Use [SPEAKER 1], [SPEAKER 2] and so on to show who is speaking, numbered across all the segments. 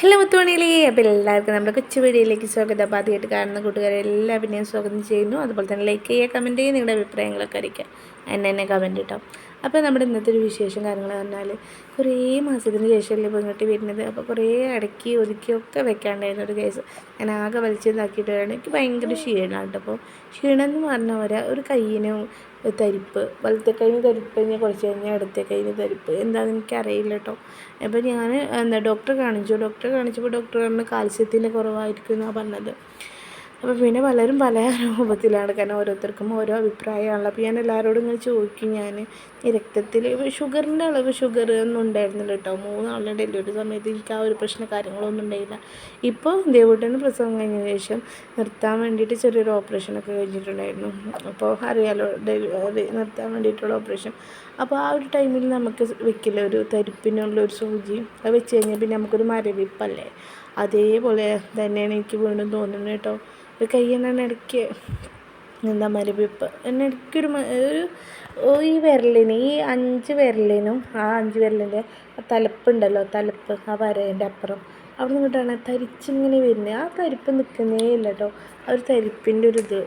[SPEAKER 1] Hello മുത്തുമണിയിലേ അപ്പോൾ എല്ലാവർക്കും നമ്മുടെ കൊച്ചു വീഡിയോയിലേക്ക് സ്വാഗതം. അപ്പോൾ ആദ്യമായിട്ട് കാണുന്ന കൂട്ടുകാരെ എല്ലാവരെയും സ്വാഗതം ചെയ്യുന്നു. അതുപോലെ തന്നെ ലൈക്ക് ചെയ്യുക കമന്റ് ചെയ്യുക നിങ്ങളുടെ അഭിപ്രായങ്ങളൊക്കെ അറിയിക്കുക. എന്നെ തന്നെ കമന്റ് കിട്ടാം അപ്പോൾ നമ്മുടെ ഇന്നത്തെ ഒരു വിശേഷം കാര്യങ്ങൾ പറഞ്ഞാൽ കുറേ മാസത്തിന് ശേഷമല്ലേ ഇപ്പോൾ ഇങ്ങോട്ട് വരുന്നത്. അപ്പോൾ കുറേ അടക്കി ഒതുക്കി ഒക്കെ വെക്കാണ്ടായിരുന്ന ഒരു കേസ് ഞാൻ ആകെ വലിച്ചതാക്കിയിട്ട് വരാണ് എനിക്ക് ഭയങ്കര ക്ഷീണമാണ് കേട്ടോ. അപ്പോൾ ക്ഷീണം എന്ന് പറഞ്ഞാൽ പോലെ ഒരു കയ്യിനും തരിപ്പ് വലത്തെ കയ്യിന് തരിപ്പ് കഴിഞ്ഞാൽ കുറച്ച് കഴിഞ്ഞാൽ ഇടത്തെ കയ്യിന് തരിപ്പ് എന്താണെന്ന് എനിക്കറിയില്ല കേട്ടോ അപ്പോൾ ഞാൻ എന്താ ഡോക്ടറെ കാണിച്ചു ഡോക്ടറെ കാണിച്ചപ്പോൾ ഡോക്ടർ പറഞ്ഞു കാൽസ്യത്തിന്റെ കുറവായിരിക്കും എന്നാണ് പറഞ്ഞത്. അപ്പോൾ പിന്നെ പലരും പല രൂപത്തിലാണ് കാരണം ഓരോരുത്തർക്കും ഓരോ അഭിപ്രായമാണല്ലോ. അപ്പോൾ ഞാൻ എല്ലാവരോടും ഇങ്ങനെ ചോദിക്കും ഞാൻ രക്തത്തിൽ ഷുഗറിന്റെ അളവ് ഷുഗർ ഒന്നും ഉണ്ടായിരുന്നില്ല കേട്ടോ. മൂന്നാളുടെ ഡെലിവറി സമയത്ത് എനിക്ക് ആ ഒരു പ്രശ്ന കാര്യങ്ങളൊന്നും ഉണ്ടായില്ല. ഇപ്പോൾ ദേവൂട്ടന് പ്രസവം കഴിഞ്ഞ ശേഷം നിർത്താൻ വേണ്ടിയിട്ട് ചെറിയൊരു ഓപ്പറേഷനൊക്കെ കഴിഞ്ഞിട്ടുണ്ടായിരുന്നു. അപ്പോൾ അറിയാലോ ഡെലിവറി നിർത്താൻ വേണ്ടിയിട്ടുള്ള ഓപ്പറേഷൻ അപ്പോൾ ആ ഒരു ടൈമിൽ നമുക്ക് വെക്കില്ല ഒരു തരിപ്പിനുള്ള ഒരു സൂചി അത് വെച്ച് കഴിഞ്ഞാൽ പിന്നെ നമുക്കൊരു മരവിപ്പല്ലേ? അതേപോലെ തന്നെയാണ് എനിക്ക് വീണ്ടും തോന്നുന്നത് കേട്ടോ. ഒരു കൈ ഇടയ്ക്ക് എന്താ മരവിപ്പ്? എന്നെ ഇടയ്ക്കൊരു ഒരു ഈ വിരലിന് ഈ അഞ്ച് വിരലിനും ആ അഞ്ച് വിരലിന്റെ തലപ്പുണ്ടല്ലോ തലപ്പ് ആ വരേന്റെ അപ്പുറം. അവിടെ നിന്ന് ഇങ്ങോട്ടാണ് തരിച്ചിങ്ങനെ വരുന്നത്. ആ തരിപ്പ് നിൽക്കുന്നേ ഇല്ല കേട്ടോ. ആ ഒരു തരിപ്പിന്റെ ഒരു ഇത്.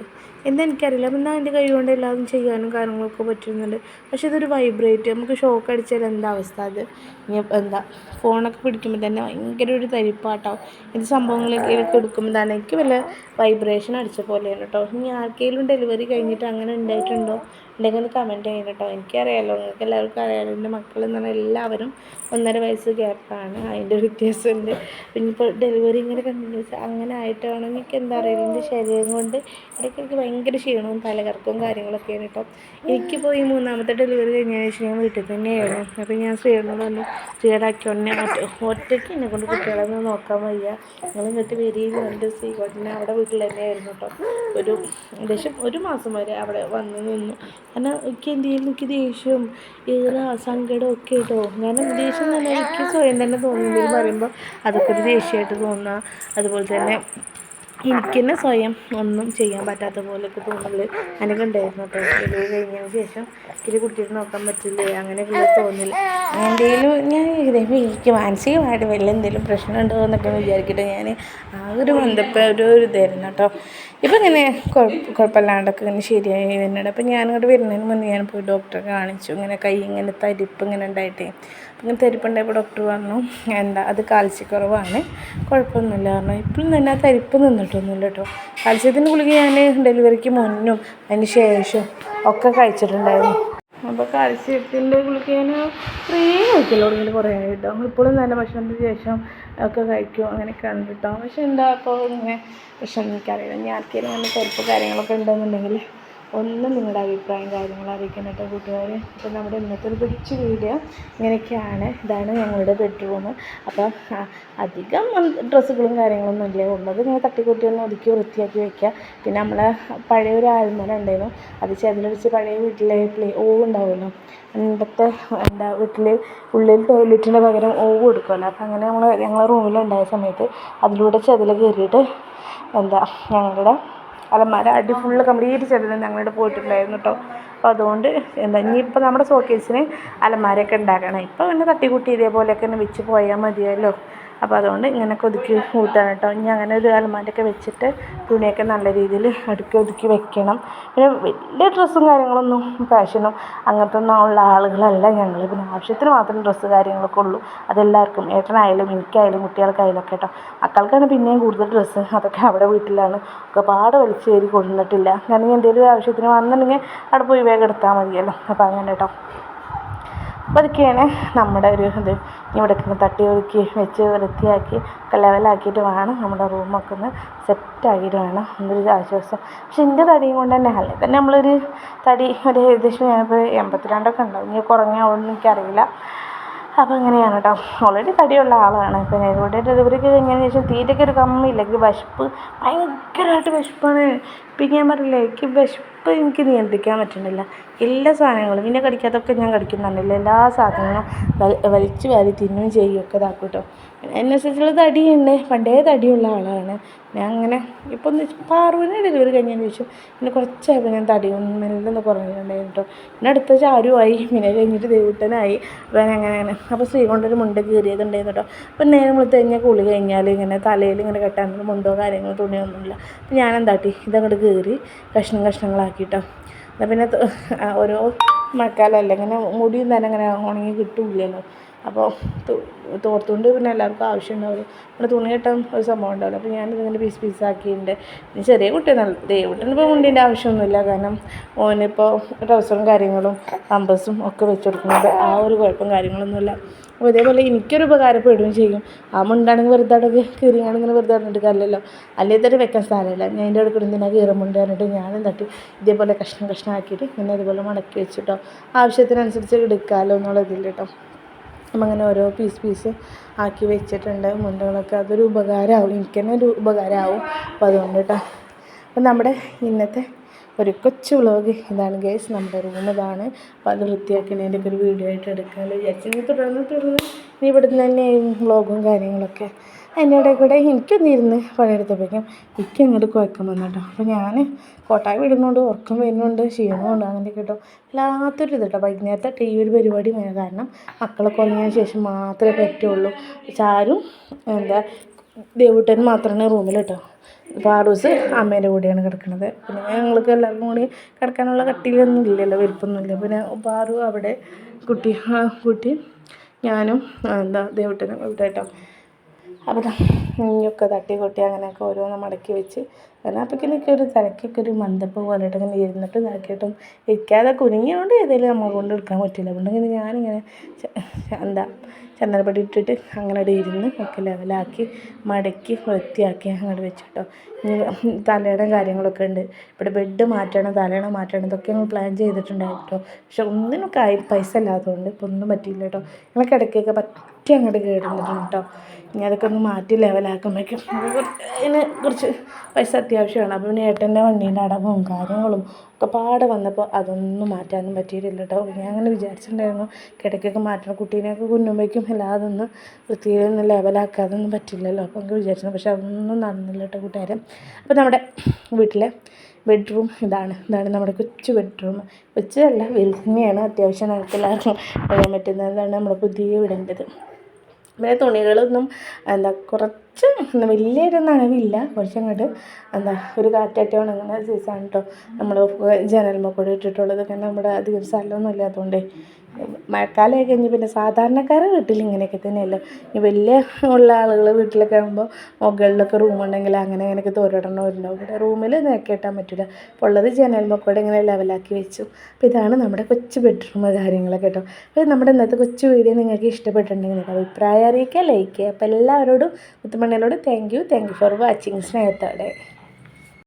[SPEAKER 1] എന്താ എനിക്കറിയില്ല. അപ്പം എന്നാൽ എന്റെ കൈ കൊണ്ട് എല്ലാതും ചെയ്യാനും കാര്യങ്ങളൊക്കെ പറ്റുന്നുണ്ട്. പക്ഷേ ഇതൊരു വൈബ്രേറ്റ് നമുക്ക് ഷോക്ക് അടിച്ചാൽ എന്താ അവസ്ഥ അത്? ഇനി എന്താ? ഫോണൊക്കെ പിടിക്കുമ്പോൾ തന്നെ ഭയങ്കര ഒരു തരിപ്പാട്ടോ. ഇത് സംഭവങ്ങളൊക്കെ എടുക്കുമ്പോൾ തന്നെ എനിക്ക് വല്ല വൈബ്രേഷൻ അടിച്ച പോലെയാണ് കേട്ടോ. ഇനി ആർക്കെങ്കിലും ഡെലിവറി കഴിഞ്ഞിട്ട് അങ്ങനെ ഉണ്ടായിട്ടുണ്ടോ? ഉണ്ടെങ്കിൽ ഒന്ന് കമന്റ് ചെയ്യണം കേട്ടോ എനിക്കറിയാമല്ലോ നിങ്ങൾക്ക് എല്ലാവർക്കും അറിയാമല്ലോ എന്റെ മക്കൾ എന്ന് പറഞ്ഞാൽ എല്ലാവരും ഒന്നര വയസ്സ് ഗ്യാപ്പാണ് അതിന്റെ വ്യത്യാസമുണ്ട്. പിന്നെ ഇപ്പോൾ ഡെലിവറി ഇങ്ങനെ കണ്ടിന്യൂസ് അങ്ങനെ ആയിട്ടാണോ എനിക്ക് എന്താ അറിയില്ല. എന്റെ ശരീരം കൊണ്ട് ഇടയ്ക്ക് എനിക്ക് ഭയങ്കര ക്ഷീണവും തലകറക്കവും കാര്യങ്ങളൊക്കെയാണ് കേട്ടോ. എനിക്കിപ്പോൾ ഈ മൂന്നാമത്തെ ഡെലിവറി കഴിഞ്ഞതിന് ശേഷം ഞാൻ വീട്ടിൽ തന്നെയായിരുന്നു. അപ്പോൾ ഞാൻ ശ്രീയോട് പറഞ്ഞു ഉടനെ ഒറ്റ ഒറ്റയ്ക്ക് എന്നെ കൊണ്ട് കുട്ടികളെ ഒന്ന് നോക്കാൻ വയ്യ. നിങ്ങൾ ഇങ്ങോട്ട് വരികയും എന്റെ ശ്രീകോട്ടിനെ അവിടെ വീട്ടിൽ തന്നെയായിരുന്നു കേട്ടോ. ഒരു ഏകദേശം ഒരു മാസം വരെ അവിടെ വന്ന് നിന്നു. കാരണം എനിക്ക് എന്തെങ്കിലും എനിക്ക് ദേഷ്യവും ഈറ സങ്കടം ഒക്കെ കേട്ടോ ഞാൻ ദേഷ്യം തന്നെ എനിക്ക് സ്വയം തന്നെ തോന്നുന്നതെന്ന് പറയുമ്പോൾ അതൊക്കെ ഒരു ദേഷ്യമായിട്ട് തോന്നുക അതുപോലെ തന്നെ എനിക്ക് തന്നെ സ്വയം ഒന്നും ചെയ്യാൻ പറ്റാത്ത പോലെയൊക്കെ തോന്നുന്നത് അങ്ങനെയൊക്കെ ഉണ്ടായിരുന്നു കേട്ടോ കഴിഞ്ഞതിന് ശേഷം ഇതിൽ കുട്ടിയിട്ട് നോക്കാൻ പറ്റില്ലേ? അങ്ങനെയൊക്കെ തോന്നില്ല എന്തെങ്കിലും ഞാൻ എനിക്ക് മാനസികമായിട്ട് വലിയ എന്തെങ്കിലും പ്രശ്നം ഉണ്ടോ എന്നൊക്കെ വിചാരിക്കട്ടെ. ഞാൻ ആ ഒരു ബന്ധപ്പെട്ട ഒരു ഇതായിരുന്നു കേട്ടോ. ഇപ്പം ഇങ്ങനെ കുഴപ്പമില്ലാണ്ടൊക്കെ ഇങ്ങനെ ശരിയായി വരുന്നുണ്ട് അപ്പം ഞാനിങ്ങോട്ട് വരുന്നതിന് മുന്നേ ഞാൻ പോയി ഡോക്ടറെ കാണിച്ചു. ഇങ്ങനെ കൈ ഇങ്ങനെ തരിപ്പ് ഇങ്ങനെ ഉണ്ടായിട്ടേ. അപ്പം ഇങ്ങനെ തരിപ്പുണ്ടായപ്പോൾ ഡോക്ടർ പറഞ്ഞു എന്താ അത് കാൽസ്യക്കുറവാണ്. കുഴപ്പമൊന്നുമില്ല. പറഞ്ഞു ഇപ്പോഴും തന്നെ ആ തരിപ്പ് നിന്നിട്ടൊന്നുമില്ല കേട്ടോ. കാൽസ്യത്തിന്റെ ഗുളിക ഞാൻ ഡെലിവറിക്ക് മുന്നും അതിന് ശേഷം ഒക്കെ കഴിച്ചിട്ടുണ്ടായിരുന്നു. അപ്പോൾ കാൽസ്യത്തിന്റെ ഗുളിക ഞാൻ ഫ്രീ കഴിക്കല്ലോ ഇങ്ങനെ കുറേ കേട്ടോ ഇപ്പോഴും തന്നെ ഭക്ഷണത്തിന് ശേഷം ഒക്കെ കഴിക്കും അങ്ങനെയൊക്കെ ഉണ്ട് കേട്ടോ പക്ഷെ എന്താ അപ്പോൾ ഇങ്ങനെ പ്രശ്നം എനിക്കറിയില്ല ഞാൻ ആർക്കെങ്കിലും അങ്ങനെ തിരപ്പ് കാര്യങ്ങളൊക്കെ ഉണ്ടെന്നുണ്ടെങ്കിൽ ഒന്ന് നിങ്ങളുടെ അഭിപ്രായം കാര്യങ്ങൾ അറിയിക്കണം കേട്ടോ കൂട്ടുകാർ അപ്പോൾ നമ്മുടെ ഇന്നത്തെ ഒരു കൊച്ചു വീഡിയോ ഇങ്ങനെയൊക്കെയാണ്. ഇതാണ് ഞങ്ങളുടെ ബെഡ്റൂം അപ്പോൾ അധികം ഡ്രസ്സുകളും കാര്യങ്ങളൊന്നും ഇല്ല. ഉള്ളത് ഇങ്ങനെ തട്ടിക്കൂട്ടി ഒന്ന് ഒതുക്കി വൃത്തിയാക്കി വെക്കുക. പിന്നെ നമ്മളെ പഴയ ഒരു ആൽമര ഉണ്ടായിരുന്നു. അത് ചെതിലടിച്ച് പഴയ വീട്ടിലെ പ്ലേ ഓവ് ഉണ്ടാവുമല്ലോ. പണ്ടത്തെ എന്താ വീട്ടിൽ ഉള്ളിൽ ടോയ്ലറ്റിന് പകരം ഓവ് കൊടുക്കുമല്ലോ. അപ്പോൾ അങ്ങനെ നമ്മൾ ഞങ്ങളെ റൂമിലുണ്ടായ സമയത്ത് അതിലൂടെ ചെതിൽ കയറിയിട്ട് എന്താ ഞങ്ങളുടെ അലമാര അടി ഫുള്ള് കംപ്ലീറ്റ് ചെയ്തത് ഞങ്ങളുടെ പോയിട്ടുണ്ടായിരുന്നു കേട്ടോ അപ്പോൾ അതുകൊണ്ട് എന്താ ഇനിയിപ്പോൾ നമ്മുടെ ഷോക്കേസിന് അലമാരയൊക്കെ ഉണ്ടാക്കണം. ഇപ്പോൾ പിന്നെ തട്ടിക്കൂട്ടി ഇതേപോലെയൊക്കെ തന്നെ വെച്ച് പോയാൽ മതിയല്ലോ. അപ്പോൾ അതുകൊണ്ട് ഇങ്ങനെ ഒതുക്കി കൂട്ടാണ് കേട്ടോ. ഇനി അങ്ങനെ ഒരു അലമാരയൊക്കെ വെച്ചിട്ട് തുണിയൊക്കെ നല്ല രീതിയിൽ അടുക്കി ഒതുക്കി വെക്കണം. പിന്നെ വലിയ ഡ്രസ്സും കാര്യങ്ങളൊന്നും ഫാഷനും അങ്ങനത്തെ ഒന്നും ഉള്ള ആളുകളല്ല ഞങ്ങൾ. പിന്നെ ആവശ്യത്തിന് മാത്രം ഡ്രസ്സ് കാര്യങ്ങളൊക്കെ ഉള്ളൂ. അതെല്ലാവർക്കും ഏട്ടനായാലും എനിക്കായാലും കുട്ടികൾക്കായാലും ഒക്കെ കേട്ടോ. മക്കൾക്കാണ് പിന്നെയും കൂടുതൽ ഡ്രസ്സ്. അതൊക്കെ അവിടെ വീട്ടിലാണ്. ഒക്കെ പാട് വലിച്ചു കയറി കൊണ്ടുവന്നിട്ടില്ല. കാരണം എന്തെങ്കിലും ആവശ്യത്തിന് വന്നിട്ടുണ്ടെങ്കിൽ അവിടെ പോയി വേഗം എടുത്താൽ മതിയല്ലോ. അപ്പോൾ അങ്ങനെ കേട്ടോ. അതൊക്കെയാണ് നമ്മുടെ ഒരു ഇത് ഇവിടെ ഒക്കെ തട്ടി ഒതുക്കി വെച്ച് വൃത്തിയാക്കി ലെവലാക്കിയിട്ട് വേണം നമ്മുടെ റൂമൊക്കെ ഒന്ന് സെറ്റാക്കിയിട്ട് വേണം എന്തൊരു ആശ്വാസം. പക്ഷെ എന്റെ തടിയും കൊണ്ട് തന്നെ അല്ലേ? തന്നെ നമ്മളൊരു തടി ഒരു ഏകദേശം ഞാനിപ്പോൾ എൺപത്തിരണ്ടൊക്കെ ഉണ്ടാവും ഇനി കുറഞ്ഞാവുമെന്ന് എനിക്കറിയില്ല. അപ്പോൾ അങ്ങനെയാണ് കേട്ടോ ഓൾറെഡി തടിയുള്ള ആളാണ്. പിന്നെ ഇവിടെ ഡെലിവറി കഴിഞ്ഞതിന് ശേഷം തീറ്റയ്ക്ക് ഒരു കമ്മിയില്ല എനിക്ക് വിശപ്പ് ഭയങ്കരമായിട്ട് വിശപ്പാണ്. പിന്നെ ഞാൻ പറഞ്ഞില്ലേ എനിക്ക് വിശപ്പ് എനിക്ക് നിയന്ത്രിക്കാൻ പറ്റുന്നില്ല എല്ലാ സാധനങ്ങളും പിന്നെ കടിക്കാത്തൊക്കെ ഞാൻ കടിക്കുന്നുണ്ടല്ലോ എല്ലാ സാധനങ്ങളും വലിച്ചു വാരി തിന്നുകയും ചെയ്യുകയൊക്കെ ഇതാക്കും കേട്ടോ അതിനനുസരിച്ചുള്ള തടിയുണ്ട് പണ്ടേ തടിയുള്ള ആളാണ്. ഞാൻ അങ്ങനെ ഇപ്പം ഒന്ന് പാറുവിന് ഡെലിവറി കഴിഞ്ഞതിന് ശേഷം പിന്നെ കുറച്ചായപ്പോൾ ഞാൻ തടി മെല്ലൊന്ന് മെല്ലെ കുറഞ്ഞിട്ടുണ്ടായിരുന്നു കേട്ടോ പിന്നെ അടുത്ത ചാരുമായി പിന്നെ കഴിഞ്ഞിട്ട് ദേവൂട്ടനായി. അപ്പോൾ ഞാൻ അങ്ങനെ അങ്ങനെ. അപ്പോൾ ശ്രീകൊണ്ടൊരു മുണ്ട് കീറിയതുണ്ടായിരുന്നു കേട്ടോ അപ്പം നേരം വിളിച്ച് കഴിഞ്ഞാൽ കുളി കഴിഞ്ഞാൽ ഇങ്ങനെ തലയിൽ ഇങ്ങനെ കെട്ടാനുള്ള മുണ്ടോ കാര്യങ്ങളോ തുണിയൊന്നുമില്ല. അപ്പം ഞാൻ എന്താട്ടി ഇതങ്ങോട്ട് കീറി കഷ്ണം കഷ്ണങ്ങളാക്കിയിട്ടോ എന്നാൽ പിന്നെ ഓരോ മഴക്കാലമല്ല ഇങ്ങനെ മുടിയും തന്നെ അങ്ങനെ ഉണങ്ങി കിട്ടൂലല്ലോ അപ്പോൾ തോർത്തുകൊണ്ട് പിന്നെ എല്ലാവർക്കും ആവശ്യമുണ്ടാവും നമ്മുടെ തുണി കെട്ടാൻ ഒരു സംഭവം ഉണ്ടാവില്ല. അപ്പോൾ ഞാനിതിങ്ങനെ പീസ് പീസാക്കിയിട്ടുണ്ട് ഇനി ചെറിയ കുട്ടിയാണ് ദൈവത്തിന് ഇപ്പോൾ മുണ്ടിന്റെ ആവശ്യമൊന്നുമില്ല. കാരണം ഓനിപ്പോൾ ട്രൗസറും കാര്യങ്ങളും അമ്പസും ഒക്കെ വെച്ച് കൊടുക്കുന്നത് ആ ഒരു കുഴപ്പം കാര്യങ്ങളൊന്നുമില്ല. അപ്പോൾ ഇതേപോലെ എനിക്കൊരു ഉപകാരപ്പെടുകയും ചെയ്യും. ആ മുണ്ടാണെങ്കിൽ വെറുതെ അവിടെ കീറിയാണെങ്കിൽ വെറുതെ ഇറങ്ങിട്ട് കാര്യമല്ലോ അല്ലേ തന്നെ വെക്കാൻ സ്ഥലമില്ല ഞാൻ എന്റെ അടുത്ത് എന്തിനാ കീറമുണ്ട് പറഞ്ഞിട്ട് ഞാനും തട്ടി ഇതേപോലെ കഷ്ണം കഷ്ണം ആക്കിയിട്ട് പിന്നെ ഇതുപോലെ മടക്കി വെച്ചിട്ടോ. ആവശ്യത്തിനനുസരിച്ച് എടുക്കാമല്ലോ എന്നുള്ളതിൽ കേട്ടോ. അപ്പം അങ്ങനെ ഓരോ പീസ് പീസ് ആക്കി വെച്ചിട്ടുണ്ട്. മുണ്ടുകളൊക്കെ അതൊരു ഉപകാരമാവും എനിക്ക് തന്നെ ഒരു ഉപകാരമാവും അപ്പോൾ അതുകൊണ്ട് കേട്ടോ അപ്പം നമ്മുടെ ഇന്നത്തെ ഒരു കൊച്ചു വ്ളോഗ് ഇതാണ് ഗേസ് നമ്മുടെ റൂം ഇതാണ്. അപ്പോൾ അത് വൃത്തിയാക്കുന്നതിന്റെ ഒരു വീഡിയോ ആയിട്ട് എടുക്കാമല്ലോ വിചാരിച്ചു. തുടർന്ന് തുടർന്ന് ഇവിടുന്ന് തന്നെ വ്ളോഗും കാര്യങ്ങളൊക്കെ. അതിന്റെ ഇടയിൽ കൂടെ എനിക്കൊന്ന് ഇരുന്ന് പണിയെടുത്തപ്പോഴേക്കും എനിക്ക് അങ്ങോട്ട് കുഴക്കം വന്നു കേട്ടോ അപ്പോൾ ഞാൻ കോട്ടായി വിടുന്നുണ്ട് ഉറക്കം വരുന്നുണ്ട് ക്ഷീണമുണ്ട് അങ്ങനെ കേട്ടോ. വല്ലാത്തൊരു ഇത് കേട്ടോ വൈകുന്നേരത്തെ ടി വി ഒരു പരിപാടി കാരണം മക്കളൊക്കെ ഉറങ്ങിയതിന് ശേഷം മാത്രമേ പറ്റുള്ളൂ. ചാരും എന്താ ദേവൂട്ടൻ മാത്രമാണ് റൂമിൽ കേട്ടോ. പാറൂസ് അമ്മേന്റെ കൂടെയാണ് കിടക്കുന്നത് പിന്നെ ഞങ്ങൾക്ക് എല്ലാവർക്കും കൂടി കിടക്കാനുള്ള കട്ടിയിലൊന്നും ഇല്ലല്ലോ വലിപ്പമൊന്നുമില്ല പിന്നെ പാറു അവിടെ കുട്ടി കുട്ടി ഞാനും എന്താ ദേവൂട്ടനും ഇവിടെ കേട്ടോ. അപ്പോൾ ഒക്കെ തട്ടി കൊട്ടി അങ്ങനെയൊക്കെ ഓരോന്ന് മടക്കി വെച്ച് കാരണം അപ്പോഴേക്കൊക്കെ ഒരു തലയ്ക്കൊക്കെ ഒരു മന്ദപ്പ് പോലെയിട്ട് ഇങ്ങനെ ഇരുന്നിട്ട് ഇതാക്കിയിട്ടും ഇരിക്കാതെ കുരുങ്ങിയതുകൊണ്ട് ഏതെങ്കിലും നമ്മൾ കൊണ്ട് എടുക്കാൻ പറ്റില്ല. അതുകൊണ്ടിങ്ങനെ ഞാനിങ്ങനെ ച- എന്താ ചന്ദനപ്പടി ഇട്ടിട്ട് അങ്ങനെ ഇരുന്ന് ഒക്കെ ലെവലാക്കി മടക്കി വൃത്തിയാക്കി അങ്ങോട്ട് വെച്ചിട്ടോ. ഇനി തലയുടെ കാര്യങ്ങളൊക്കെ ഉണ്ട്. ഇവിടെ ബെഡ് മാറ്റണം തലയണ മാറ്റണം ഇതൊക്കെ ഞങ്ങൾ പ്ലാൻ ചെയ്തിട്ടുണ്ടായിരുന്നു കേട്ടോ പക്ഷെ ഒന്നിനൊക്കെ ആയി പൈസ ഇല്ലാത്തതുകൊണ്ട് ഇപ്പോൾ ഒന്നും പറ്റിയില്ല കേട്ടോ ഞങ്ങൾ കിടക്കൊക്കെ പറ്റി അങ്ങോട്ട് കേടുന്നിട്ടും കേട്ടോ ഇനി അതൊക്കെ ഒന്ന് മാറ്റി ലെവലാക്കുമ്പോഴേക്കും അതിന് കുറച്ച് പൈസ അത്യാവശ്യമാണ്. അപ്പോൾ പിന്നെ ഏട്ടന്റെ വണ്ടീന്റെ അടവും കാര്യങ്ങളും ഒക്കെ പാടെ വന്നപ്പോൾ അതൊന്നും മാറ്റാനും പറ്റിയിട്ടില്ല കേട്ടോ ഞാൻ അങ്ങനെ വിചാരിച്ചിട്ടുണ്ടായിരുന്നു കിടക്കൊക്കെ മാറ്റണം. കുട്ടീനെയൊക്കെ എല്ലാം അല്ലാതെ ഒന്ന് വൃത്തിയിലൊന്ന് ലെവലാക്കാതൊന്നും പറ്റില്ലല്ലോ. അപ്പോൾ അങ്ങനെ വിചാരിച്ചു. പക്ഷെ അതൊന്നും നടന്നില്ല കേട്ടോ കൂട്ടുകാരൻ അപ്പോൾ നമ്മുടെ വീട്ടിലെ ബെഡ്റൂം ഇതാണ്. ഇതാണ് നമ്മുടെ കൊച്ചു ബെഡ്റൂം കൊച്ചല്ല വലുതന്നെയാണ് അത്യാവശ്യം നമുക്ക് എല്ലാവർക്കും പറ്റുന്നത് പറ്റുന്നതാണ് നമ്മുടെ പുതിയ വീടിന്റെത്. പിന്നെ തുണികളൊന്നും എന്താ കുറച്ച് എന്താ വലിയൊരു നനവില്ല കുറച്ച് അങ്ങോട്ട് എന്താ ഒരു കാറ്റാറ്റി ഉണങ്ങുന്ന സൈസാണ് കേട്ടോ നമ്മൾ ജനൽമ കൂടെ കാരണം നമ്മുടെ അധികം സ്ഥലമൊന്നും ഇല്ലാത്തതുകൊണ്ട് മഴക്കാലമൊക്കെ കഴിഞ്ഞ് പിന്നെ സാധാരണക്കാരെ വീട്ടിൽ ഇങ്ങനെയൊക്കെ തന്നെയല്ലോ. ഈ വലിയ ഉള്ള ആളുകൾ വീട്ടിലൊക്കെ ആകുമ്പോൾ മുകളിലൊക്കെ റൂമുണ്ടെങ്കിൽ അങ്ങനെ അങ്ങനെയൊക്കെ തോരിടണമായിരുന്നു ഇവിടെ റൂമിൽ കെട്ടാൻ പറ്റില്ല അപ്പോൾ ഉള്ളത് ജനൽമക്കൂടെ കൂടെ ഇങ്ങനെ ലെവലാക്കി വെച്ചു. അപ്പോൾ ഇതാണ് നമ്മുടെ കൊച്ചു ബെഡ്റൂം കാര്യങ്ങളൊക്കെ കേട്ടോ അപ്പോൾ നമ്മുടെ ഇന്നത്തെ കൊച്ചു വീഡിയോ നിങ്ങൾക്ക് ഇഷ്ടപ്പെട്ടിട്ടുണ്ടെങ്കിൽ അഭിപ്രായം അറിയിക്കുക ലൈക്ക് ചെയ്യുക. അപ്പോൾ എല്ലാവരോടും മുത്തുമണ്ണികളോട് thank you thank you for watching സ്നേഹത്തോടെ.